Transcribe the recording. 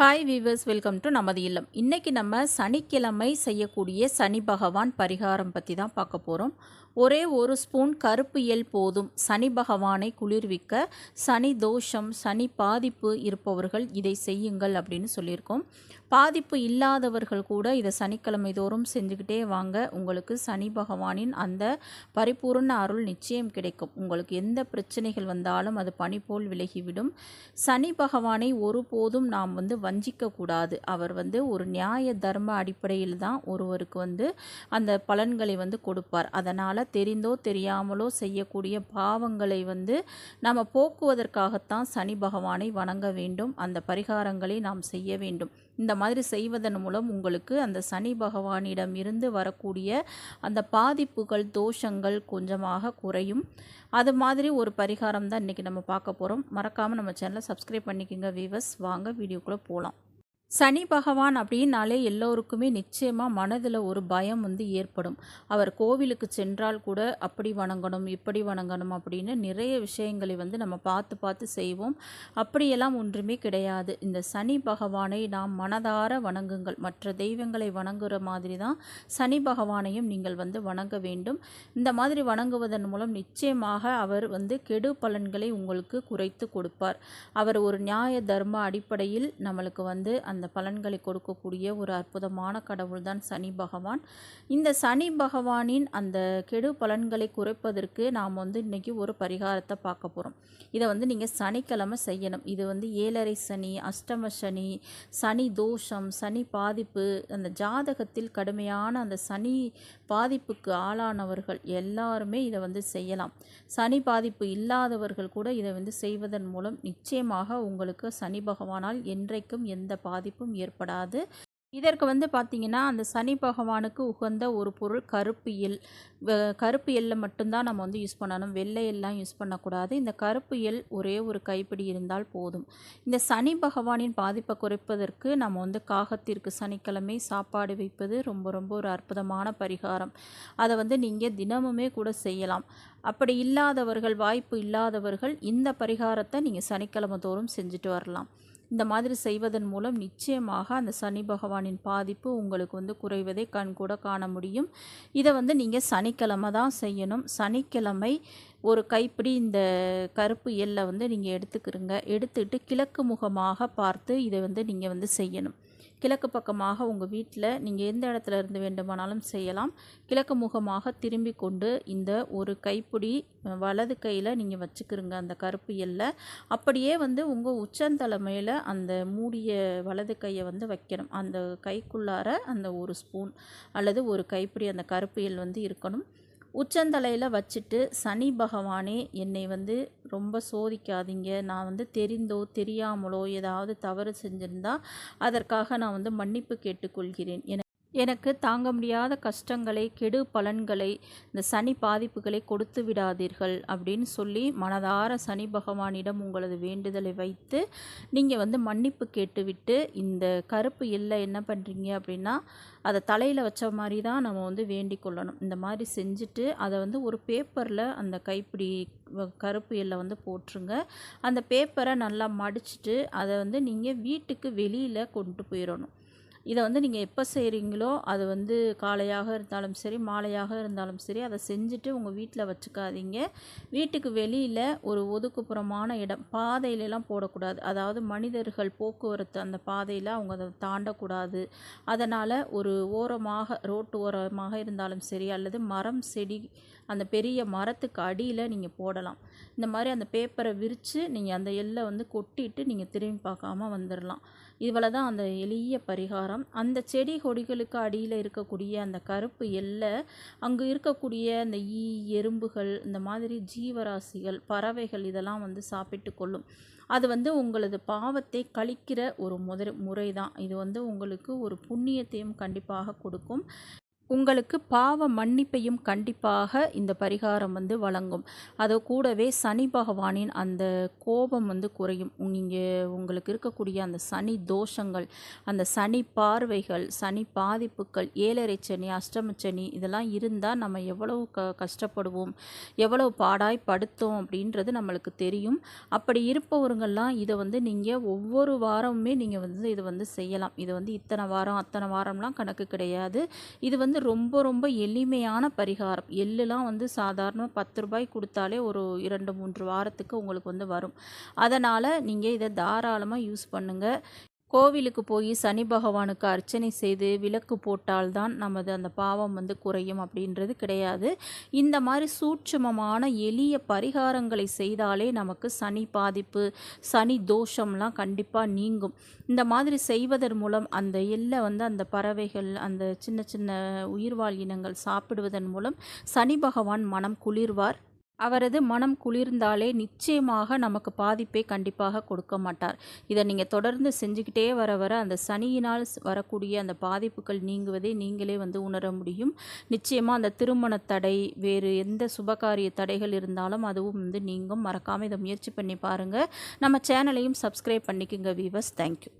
Hi viewers welcome to நமது இல்லம். இன்றைக்கி நம்ம சனிக்கிழமை செய்யக்கூடிய சனி பகவான் பரிகாரம் பற்றி தான் பார்க்க போகிறோம் ஒரே ஒரு ஸ்பூன் கருப்பு எல் போதும். சனி பகவானை குளிர்விக்க சனி தோஷம் சனி பாதிப்பு இருப்பவர்கள் இதை செய்யுங்கள் அப்படின்னு சொல்லியிருக்கோம். பாதிப்பு இல்லாதவர்கள் கூட இதை சனிக்கிழமை தோறும் செஞ்சுக்கிட்டே வாங்க. உங்களுக்கு சனி பகவானின் அந்த பரிபூர்ண அருள் நிச்சயம் கிடைக்கும். உங்களுக்கு எந்த பிரச்சனைகள் வந்தாலும் அது பனி போல் விலகிவிடும். சனி பகவானை ஒருபோதும் நாம் வந்து வஞ்சிக்கக்கூடாது. அவர் வந்து ஒரு நியாய தர்ம அடிப்படையில் தான் ஒருவருக்கு வந்து அந்த பலன்களை வந்து கொடுப்பார். அதனால் தெரிந்தோ தெரியாமலோ செய்யக்கூடிய பாவங்களை வந்து நாம் போக்குவதற்காகத்தான் சனி பகவானை வணங்க வேண்டும். அந்த பரிகாரங்களை நாம் செய்ய வேண்டும். இந்த மாதிரி செய்வதன் மூலம் உங்களுக்கு அந்த சனி பகவானிடம் இருந்து வரக்கூடிய அந்த பாதிப்புகள் தோஷங்கள் கொஞ்சமாக குறையும். அது மாதிரி ஒரு பரிகாரம் தான் இன்றைக்கி நம்ம பார்க்க போகிறோம் மறக்காமல் நம்ம சேனலை சப்ஸ்கிரைப் பண்ணிக்கோங்க வீவர்ஸ் வாங்க வீடியோக்குள்ளே போகலாம் சனி பகவான் அப்படின்னாலே எல்லோருக்குமே நிச்சயமாக மனதில் ஒரு பயம் வந்து ஏற்படும். அவர் கோவிலுக்கு சென்றால் கூட அப்படி வணங்கணும் இப்படி வணங்கணும் அப்படின்னு நிறைய விஷயங்களை வந்து நம்ம பார்த்து பார்த்து செய்வோம். அப்படியெல்லாம் ஒன்றுமே கிடையாது. இந்த சனி பகவானை நாம் மனதார வணங்குங்கள். மற்ற தெய்வங்களை வணங்குற மாதிரி தான் சனி பகவானையும் நீங்கள் வந்து வணங்க வேண்டும். இந்த மாதிரி வணங்குவதன் மூலம் நிச்சயமாக அவர் வந்து கெடு பலன்களை உங்களுக்கு குறைத்து கொடுப்பார். அவர் ஒரு நியாய தர்ம அடிப்படையில் நம்மளுக்கு வந்து அந்த அந்த பலன்களை கொடுக்கக்கூடிய ஒரு அற்புதமான கடவுள் தான் சனி பகவான். இந்த சனி பகவானின் அந்த கெடு பலன்களை குறைப்பதற்கு நாம் வந்து இன்றைக்கி ஒரு பரிகாரத்தை பார்க்க போகிறோம் இதை வந்து நீங்கள் சனிக்கிழமை செய்யணும். இது வந்து ஏழரை சனி அஷ்டம சனி சனி தோஷம் சனி பாதிப்பு அந்த ஜாதகத்தில் கடுமையான அந்த சனி பாதிப்புக்கு ஆளானவர்கள் எல்லாருமே இதை வந்து செய்யலாம். சனி பாதிப்பு இல்லாதவர்கள் கூட இதை வந்து செய்வதன் மூலம் நிச்சயமாக உங்களுக்கு சனி பகவானால் என்றைக்கும் எந்த பாதிப்பு பாதிப்பும் ஏற்படாது. இதற்கு வந்து பார்த்திங்கன்னா அந்த சனி பகவானுக்கு உகந்த ஒரு பொருள் கருப்பு எல் கருப்பு எல்லை மட்டும்தான் நம்ம வந்து யூஸ் பண்ணணும். வெள்ளை எல்லாம் யூஸ் பண்ணக்கூடாது. இந்த கருப்பு எல் ஒரே ஒரு கைப்பிடி இருந்தால் போதும். இந்த சனி பகவானின் பாதிப்பை குறைப்பதற்கு நம்ம வந்து காகத்திற்கு சனிக்கிழமை சாப்பாடு வைப்பது ரொம்ப ரொம்ப ஒரு அற்புதமான பரிகாரம். அதை வந்து நீங்கள் தினமுமே கூட செய்யலாம். அப்படி இல்லாதவர்கள் வாய்ப்பு இல்லாதவர்கள் இந்த பரிகாரத்தை நீங்கள் சனிக்கிழமை தோறும் செஞ்சுட்டு வரலாம். இந்த மாதிரி செய்வதன் மூலம் நிச்சயமாக அந்த சனி பகவானின் பாதிப்பு உங்களுக்கு வந்து குறைவதை கண் கூட காண முடியும். இதை வந்து நீங்கள் சனிக்கிழமை தான் செய்யணும். சனிக்கிழமை ஒரு கைப்பிடி இந்த கருப்பு எல்லை வந்து நீங்கள் எடுத்துக்கிறங்க. எடுத்துக்கிட்டு கிழக்கு முகமாக பார்த்து இதை வந்து நீங்கள் வந்து செய்யணும். கிழக்கு பக்கமாக உங்கள் வீட்டில் நீங்கள் எந்த இடத்துல இருந்து வேண்டுமானாலும் செய்யலாம். கிழக்கு முகமாக திரும்பி கொண்டு இந்த ஒரு கைப்பிடி வலது கையில் நீங்கள் வச்சுக்கிறங்க அந்த கருப்பு எல்லை. அப்படியே வந்து உங்கள் உச்சந்தலைமையில் அந்த மூடிய வலது கையை வந்து வைக்கணும். அந்த கைக்குள்ளார அந்த ஒரு ஸ்பூன் அல்லது ஒரு கைப்பிடி அந்த கருப்பு எல் வந்து இருக்கணும். உச்சந்தலையில் வச்சுட்டு சனி பகவானே என்னை வந்து ரொம்ப சோதிக்காதீங்க. நான் வந்து தெரிந்தோ தெரியாமலோ ஏதாவது தவறு செஞ்சுருந்தா அதற்காக நான் வந்து மன்னிப்பு கேட்டுக்கொள்கிறேன். என எனக்கு தாங்க முடியாத கஷ்டங்களை கெடு பலன்களை இந்த சனி பாதிப்புகளை கொடுத்து விடாதீர்கள் அப்படின்னு சொல்லி மனதார சனி பகவானிடம் உங்களது வேண்டுதலை வைத்து நீங்கள் வந்து மன்னிப்பு கேட்டுவிட்டு இந்த கருப்பு இல்லை என்ன பண்ணுறீங்க அப்படின்னா அதை தலையில் வச்ச மாதிரி தான் நம்ம வந்து வேண்டிக் கொள்ளணும். இந்த மாதிரி செஞ்சுட்டு அதை வந்து ஒரு பேப்பரில் அந்த கைப்பிடி கருப்பு எல்லை வந்து போட்டுருங்க. அந்த பேப்பரை நல்லா மடிச்சுட்டு அதை வந்து நீங்கள் வீட்டுக்கு வெளியில் கொண்டு போயிடணும் இதை வந்து நீங்கள் எப்போ செய்கிறீங்களோ அது வந்து காலையாக இருந்தாலும் சரி மாலையாக இருந்தாலும் சரி அதை செஞ்சுட்டு உங்கள் வீட்டில் வச்சுக்காதீங்க. வீட்டுக்கு வெளியில் ஒரு ஒதுக்குப்புறமான இடம். பாதையிலலாம் போடக்கூடாது. அதாவது மனிதர்கள் போக்குவரத்து அந்த பாதையில் அவங்க அதை தாண்டக்கூடாது. அதனால் ஒரு ஓரமாக ரோட்டு ஓரமாக இருந்தாலும் சரி அல்லது மரம் செடி அந்த பெரிய மரத்துக்கு அடியில் நீங்கள் போடலாம். இந்த மாதிரி அந்த பேப்பரை விரித்து நீங்கள் அந்த எல்லை வந்து கொட்டிட்டு நீங்கள் திரும்பி பார்க்காம வந்துடலாம் இவ்வளோ தான் அந்த எளிய பரிகாரம். அந்த செடி கொடிகளுக்கு அடியில் இருக்கக்கூடிய அந்த கருப்பு எல்லை அங்கே இருக்கக்கூடிய அந்த ஈ எறும்புகள் இந்த மாதிரி ஜீவராசிகள் பறவைகள் இதெல்லாம் வந்து சாப்பிட்டு கொள்ளும். அது வந்து உங்களது பாவத்தை கழிக்கிற ஒரு முத முறை தான் இது வந்து உங்களுக்கு ஒரு புண்ணியத்தையும் கண்டிப்பாக கொடுக்கும். உங்களுக்கு பாவ மன்னிப்பையும் கண்டிப்பாக இந்த பரிகாரம் வந்து வழங்கும். அது கூடவே சனி பகவானின் அந்த கோபம் வந்து குறையும். நீங்கள் உங்களுக்கு இருக்கக்கூடிய அந்த சனி தோஷங்கள் அந்த சனி பார்வைகள் சனி பாதிப்புகள் ஏழரை சனி அஷ்டமச்சனி சனி இதெல்லாம் இருந்தால் நம்ம எவ்வளவு க கஷ்டப்படுவோம் எவ்வளவு பாடாய் படுத்தோம் அப்படின்றது நம்மளுக்கு தெரியும். அப்படி இருப்பவர்கள்லாம் இதை வந்து நீங்கள் ஒவ்வொரு வாரமுமே நீங்கள் வந்து இதை வந்து செய்யலாம். இது வந்து இத்தனை வாரம் அத்தனை வாரம்லாம் கணக்கு கிடையாது. இது வந்து ரொம்ப ரொம்ப எளிமையான பரிகாரம். எள்ளுலாம் வந்து சாதாரண பத்து ரூபாய் கொடுத்தாலே ஒரு இரண்டு மூன்று வாரத்துக்கு உங்களுக்கு வந்து வரும். அதனால் நீங்கள் இதை தாராளமாக யூஸ் பண்ணுங்கள் கோவிலுக்கு போய் சனி பகவானுக்கு அர்ச்சனை செய்து விளக்கு போட்டால்தான் நமது அந்த பாவம் வந்து குறையும் அப்படின்றது கிடையாது. இந்த மாதிரி சூட்சுமமான எளிய பரிகாரங்களை செய்தாலே நமக்கு சனி பாதிப்பு சனி தோஷம்லாம் கண்டிப்பாக நீங்கும். இந்த மாதிரி செய்வதன் மூலம் அந்த எல்லை வந்து அந்த பறவைகள் அந்த சின்ன சின்ன உயிர்வாழ் இனங்கள் சாப்பிடுவதன் மூலம் சனி பகவான் மனம் குளிர்வார். அவரது மனம் குளிர்ந்தாலே நிச்சயமாக நமக்கு பாதிப்பை கண்டிப்பாக கொடுக்க மாட்டார். இதை நீங்கள் தொடர்ந்து செஞ்சுக்கிட்டே வர வர அந்த சனியினால் வரக்கூடிய அந்த பாதிப்புகள் நீங்குவதை நீங்களே வந்து உணர முடியும். நிச்சயமாக அந்த திருமண தடை வேறு எந்த சுபகாரிய தடைகள் இருந்தாலும் அதுவும் வந்து நீங்கும். மறக்காமல் இதை முயற்சி பண்ணி பாருங்கள் நம்ம சேனலையும் சப்ஸ்கிரைப் பண்ணிக்கோங்க வீவர்ஸ் தேங்க்யூ